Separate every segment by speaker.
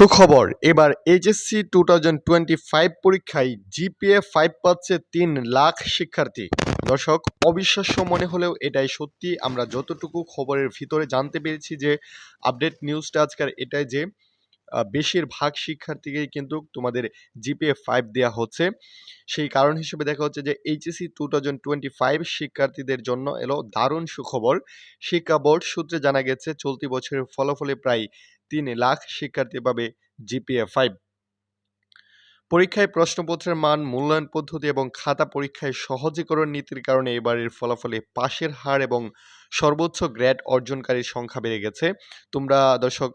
Speaker 1: সুখবর, এবার HSC two thousand twenty five পরীক্ষায় জিপিএ ফাইভ পাচ্ছে তিন লাখ শিক্ষার্থী। দর্শক, অবিশ্বাস্য মনে হলেও এটাই সত্যি। আমরা যতটুকু খবরের ভিতরে জানতে পেরেছি যে আপডেট নিউজটা আজকের এটাই যে বেশিরভাগ শিক্ষার্থীকেই কিন্তু তোমাদের জিপিএ ফাইভ দেওয়া হচ্ছে। সেই কারণ হিসেবে দেখা হচ্ছে যে HSC two thousand twenty five শিক্ষার্থীদের জন্য এলো দারুণ সুখবর। শিক্ষা বোর্ড সূত্রে জানা গেছে, চলতি বছরের ফলাফলে প্রায় তিন লাখ শিক্ষার্থী পাবে জিপিএ ফাইভ। পরীক্ষায় প্রশ্নপত্রের মান, মূল্যায়ন পদ্ধতি এবং খাতা পরীক্ষায় সহজীকরণ নীতির কারণে এবারের ফলাফলে পাশের হার এবং সর্বোচ্চ গ্রেড অর্জনকারীর সংখ্যা বেড়ে গেছে। তোমরা দর্শক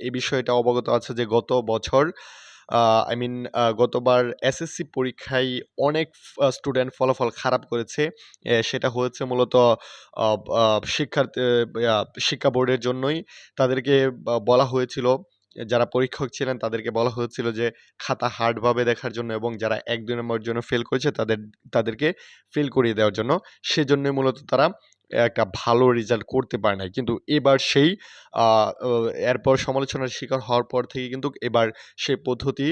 Speaker 1: এ বিষয়টা অবগত আছে যে গত বছর আই মিন গতবার এসএসসি পরীক্ষায় অনেক স্টুডেন্ট ফলাফল খারাপ করেছে। সেটা হয়েছে মূলত শিক্ষার্থী শিক্ষা বোর্ডের জন্যই। তাদেরকে বলা হয়েছিল, যারা পরীক্ষক ছিলেন, তাদেরকে বলা হয়েছিল যে, খাতা হার্ডভাবে দেখার জন্য এবং যারা এক, দুই নম্বরের জন্য ফেল করেছে, তাদের, তাদেরকে ফেল করিয়ে দেওয়ার জন্য। সেজন্যই মূলত তারা একটা ভালো রেজাল্ট করতে পারে নাই। কিন্তু এবার সেই এরপর সমালোচনার শিকার হওয়ার পর থেকে কিন্তু এবার সে পদ্ধতি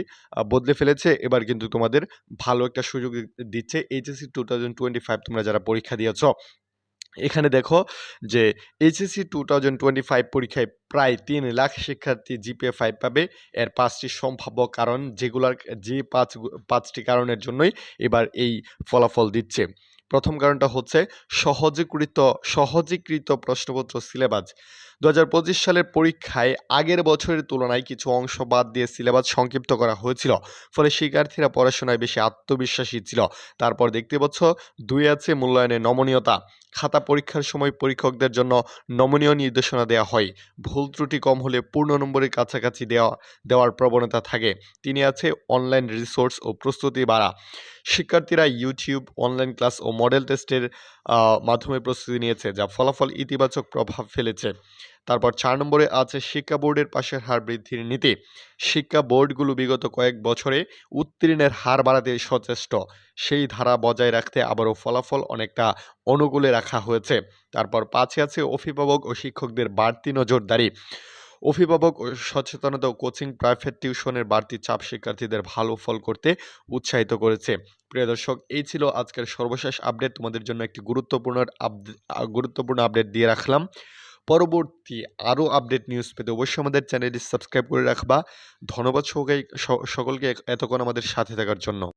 Speaker 1: বদলে ফেলেছে। এবার কিন্তু তোমাদের ভালো একটা সুযোগ দিচ্ছে HSC two thousand twenty five তোমরা যারা পরীক্ষা দিয়েছ। এখানে দেখো যে HSC two thousand twenty five পরীক্ষায় প্রায় তিন লাখ শিক্ষার্থী জিপিএ ফাইভ পাবে। এর পাঁচটি সম্ভাব্য কারণ যেগুলার, যে পাঁচ, পাঁচটি কারণের জন্যই এবার এই ফলাফল দিচ্ছে। প্রথম কারণটা হচ্ছে সহজীকৃত সহজীকৃত প্রশ্নপত্র সিলেবাস। দু হাজার পঁচিশ সালের পরীক্ষায় আগের বছরের তুলনায় কিছু অংশ বাদ দিয়ে সিলেবাস সংক্ষিপ্ত করা হয়েছিল, ফলে শিক্ষার্থীরা পড়াশোনায় বেশি আত্মবিশ্বাসী ছিল। তারপর দেখতে পাচ্ছ, দুই আছে মূল্যায়নের নমনীয়তা। খাতা পরীক্ষার সময় পরীক্ষকদের জন্য নমনীয় নির্দেশনা দেওয়া হয়। ভুল ত্রুটি কম হলে পূর্ণ নম্বরের কাছাকাছি দেওয়া, দেওয়ার প্রবণতা থাকে। তিনি আছে অনলাইন রিসোর্স ও প্রস্তুতি বাড়া। শিক্ষার্থীরা ইউটিউব, অনলাইন ক্লাস ও মডেল টেস্টের মাধ্যমে প্রস্তুতি নিয়েছে, যা ফলাফল ইতিবাচক প্রভাব ফেলেছে। তারপর চার নম্বরে আছে শিক্ষা বোর্ডের পাশের হার বৃদ্ধির নীতি। শিক্ষা বোর্ডগুলো বিগত কয়েক বছরে উত্তীর্ণের হার বাড়াতে সচেষ্ট। সেই ধারা বজায় রাখতে আবারও ফলাফল অনেকটা অনুকূলে রাখা হয়েছে। তারপর পাঁচে আছে অভিভাবক ও শিক্ষকদের বাড়তি নজরদারি। অভিভাবক ও সচেতনতা কোচিং প্রাইভেট টিউশনের বাড়তি চাপ শিক্ষার্থীদের ভালো ফল করতে উৎসাহিত করেছে। প্রিয় দর্শক এই ছিল আজকের সর্বশেষ আপডেট। তোমাদের জন্য একটি গুরুত্বপূর্ণ আপডে- আহ, গুরুত্বপূর্ণ আপডেট দিয়ে রাখলাম। পরবর্তী আরও আপডেট নিউজ পেতে অবশ্যই আমাদের চ্যানেলটি সাবস্ক্রাইব করে রাখবা। ধন্যবাদ সকলকে সকলকে এতক্ষণ আমাদের সাথে থাকার জন্য।